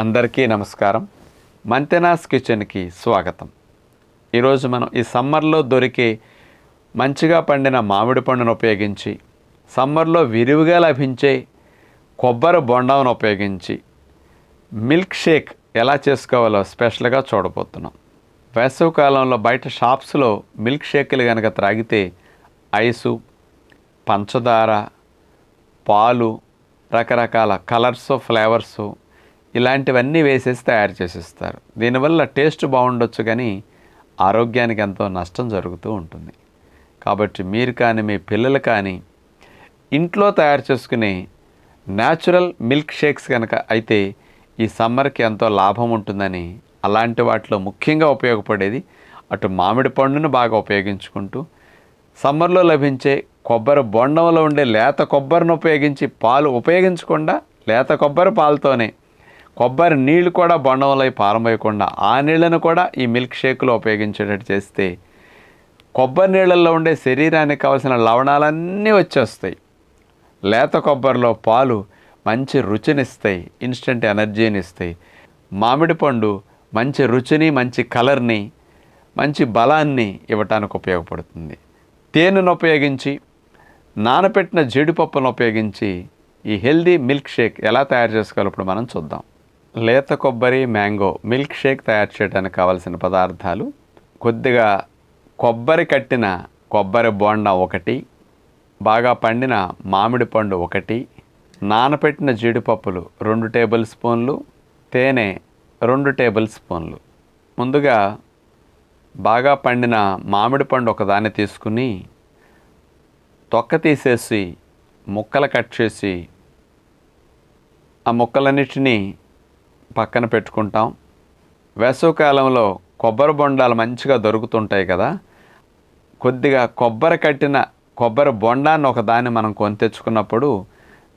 అందరికీ నమస్కారం. మంతెనాస్ కిచెన్కి స్వాగతం. ఈరోజు మనం ఈ సమ్మర్లో దొరికే మంచిగా పండిన మామిడి పండును ఉపయోగించి సమ్మర్లో విరివిగా లభించే కొబ్బరి బొండాను ఉపయోగించి మిల్క్ షేక్ ఎలా చేసుకోవాలో స్పెషల్గా చూడబోతున్నాం. వేసవి కాలంలో బయట షాప్స్లో మిల్క్ షేక్లు కనుక త్రాగితే ఐసు పంచదార పాలు రకరకాల కలర్స్ ఫ్లేవర్స్ ఇలాంటివన్నీ వేసేసి తయారు చేసేస్తారు. దీనివల్ల టేస్ట్ బాగుండొచ్చు కానీ ఆరోగ్యానికి ఎంతో నష్టం జరుగుతూ ఉంటుంది. కాబట్టి మీరు కానీ మీ పిల్లలు కానీ ఇంట్లో తయారు చేసుకునే న్యాచురల్ మిల్క్ షేక్స్ కనుక అయితే ఈ సమ్మర్కి ఎంతో లాభం ఉంటుందని అలాంటి వాటిలో ముఖ్యంగా ఉపయోగపడేది అటు మామిడి పండును బాగా ఉపయోగించుకుంటూ సమ్మర్లో లభించే కొబ్బరి బొండంలో ఉండే లేత కొబ్బరిని ఉపయోగించి పాలు ఉపయోగించకుండా లేత కొబ్బరి పాలతోనే కొబ్బరి నీళ్ళు కూడా బొండంలో పారమోయకుండా ఆ నీళ్ళను కూడా ఈ మిల్క్ షేక్లో ఉపయోగించేటట్టు చేస్తే కొబ్బరి నీళ్ళల్లో ఉండే శరీరానికి కావాల్సిన లవణాలన్నీ వచ్చేస్తాయి. లేత కొబ్బరిలో పాలు మంచి రుచినిస్తాయి ఇన్స్టెంట్ ఎనర్జీని ఇస్తాయి మామిడి పండు మంచి రుచిని మంచి కలర్ని మంచి బలాన్ని ఇవ్వటానికి ఉపయోగపడుతుంది. తేనెను ఉపయోగించి నానపెట్టిన జీడిపప్పును ఉపయోగించి ఈ హెల్దీ మిల్క్ షేక్ ఎలా తయారు చేసుకోవాలో ఇప్పుడు మనం చూద్దాం. లేత కొబ్బరి మ్యాంగో మిల్క్ షేక్ తయారు చేయడానికి కావాల్సిన పదార్థాలు కొద్దిగా కొబ్బరి కట్టిన కొబ్బరి బోండా ఒకటి బాగా పండిన మామిడి పండు ఒకటి నానపెట్టిన జీడిపప్పులు రెండు టేబుల్ స్పూన్లు తేనె రెండు టేబుల్ స్పూన్లు. ముందుగా బాగా పండిన మామిడి పండు ఒకదాన్ని తీసుకుని తొక్క తీసేసి ముక్కలు కట్ చేసి ఆ ముక్కలన్నిటినీ పక్కన పెట్టుకుంటాం. వేసవికాలంలో కొబ్బరి బొండాలు మంచిగా దొరుకుతుంటాయి కదా. కొద్దిగా కొబ్బరి కట్టిన కొబ్బరి బొండాన్ని ఒకదాన్ని మనం కొని తెచ్చుకున్నప్పుడు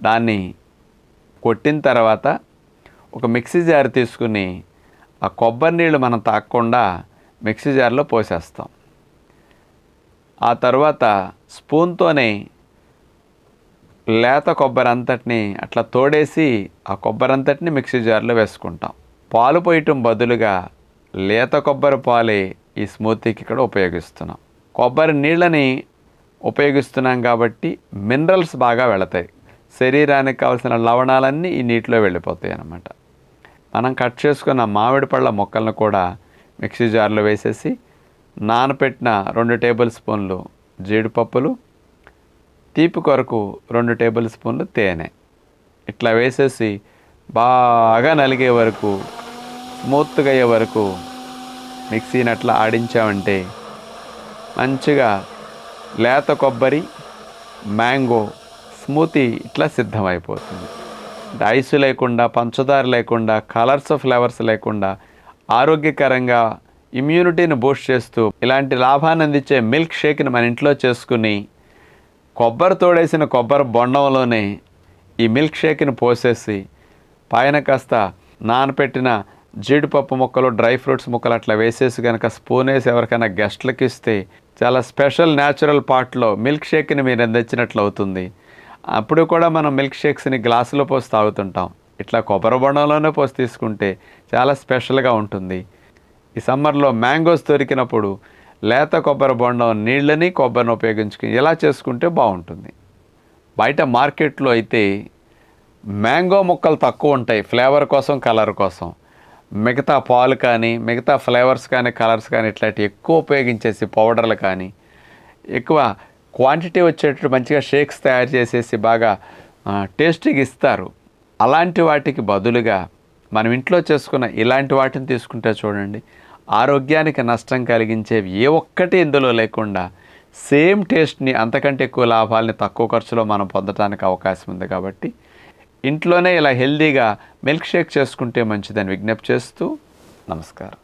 దాన్ని కొట్టిన తర్వాత ఒక మిక్సీ జార్ తీసుకుని ఆ కొబ్బరి నీళ్ళు మనం తాకకుండా మిక్సీ జార్లో పోసేస్తాం. ఆ తర్వాత స్పూన్తోనే లేత కొబ్బరి అంతటిని అట్లా తోడేసి ఆ కొబ్బరి అంతటిని మిక్సీ జార్లో వేసుకుంటాం. పాలు పోయటం బదులుగా లేత కొబ్బరి పాలే ఈ స్మూతీకి ఇక్కడ ఉపయోగిస్తున్నాం. కొబ్బరి నీళ్ళని ఉపయోగిస్తున్నాం కాబట్టి మినరల్స్ బాగా వెళతాయి. శరీరానికి కావాల్సిన లవణాలన్నీ ఈ నీటిలో వెళ్ళిపోతాయి అన్నమాట. మనం కట్ చేసుకున్న మామిడి పళ్ళ మొక్కలను కూడా మిక్సీ జార్లో వేసేసి నానపెట్టిన రెండు టేబుల్ స్పూన్లు జీడిపప్పులు తీపి కొరకు రెండు టేబుల్ స్పూన్లు తేనె. ఇట్లా వేసేసి బాగా నలిగే వరకు స్మూత్గా అయ్యే వరకు మిక్సీని అట్లా ఆడించామంటే మంచిగా లేత కొబ్బరి మ్యాంగో స్మూతీ ఇట్లా సిద్ధమైపోతుంది. ఐస్ లేకుండా పంచదార లేకుండా కలర్స్ ఫ్లేవర్స్ లేకుండా ఆరోగ్యకరంగా ఇమ్యూనిటీని బూస్ట్ చేస్తూ ఇలాంటి లాభాన్ని అందించే మిల్క్ షేక్ని మన ఇంట్లో చేసుకుని కొబ్బరి తోడేసిన కొబ్బరి బొండంలోనే ఈ మిల్క్ షేక్ని పోసేసి పైన కాస్త నానపెట్టిన జీడిపప్పు ముక్కలు డ్రై ఫ్రూట్స్ ముక్కలు అట్లా వేసేసి కనుక స్పూన్ వేసి ఎవరికైనా గెస్ట్లకి ఇస్తే చాలా స్పెషల్ న్యాచురల్ పార్ట్లో మిల్క్ షేక్ని మీరు అందించినట్లు అవుతుంది. అప్పుడు కూడా మనం మిల్క్ షేక్స్ని గ్లాసులో పోసి తాగుతుంటాం. ఇట్లా కొబ్బరి బొండంలోనే పోసి తీసుకుంటే చాలా స్పెషల్గా ఉంటుంది. ఈ సమ్మర్లో మ్యాంగోస్ దొరికినప్పుడు లేత కొబ్బరి బొండం నీళ్ళని కొబ్బరిని ఉపయోగించుకుని ఇలా చేసుకుంటే బాగుంటుంది. బయట మార్కెట్లో అయితే మ్యాంగో ముక్కలు తక్కువ ఉంటాయి ఫ్లేవర్ కోసం కలర్ కోసం. మిగతా పాలు కానీ మిగతా ఫ్లేవర్స్ కానీ కలర్స్ కానీ ఇట్లాంటివి ఎక్కువ ఉపయోగించేసి పౌడర్లు కానీ ఎక్కువ క్వాంటిటీ వచ్చేటట్టు మంచిగా షేక్స్ తయారు చేసేసి బాగా టేస్టీగా ఇస్తారు. అలాంటి వాటికి బదులుగా మనం ఇంట్లో చేసుకున్న ఇలాంటి వాటిని తీసుకుంటే చూడండి. ఆరోగ్యానికి నష్టం కలిగించేవి ఏ ఒక్కటి ఇందులో లేకుండా సేమ్ టేస్ట్ని అంతకంటే ఎక్కువ లాభాలని తక్కువ ఖర్చులో మనం పొందడానికి అవకాశం ఉంది కాబట్టి ఇంట్లోనే ఇలా హెల్దీగా మిల్క్ షేక్ చేసుకుంటే మంచిదని విజ్ఞప్తి చేస్తూ నమస్కారం.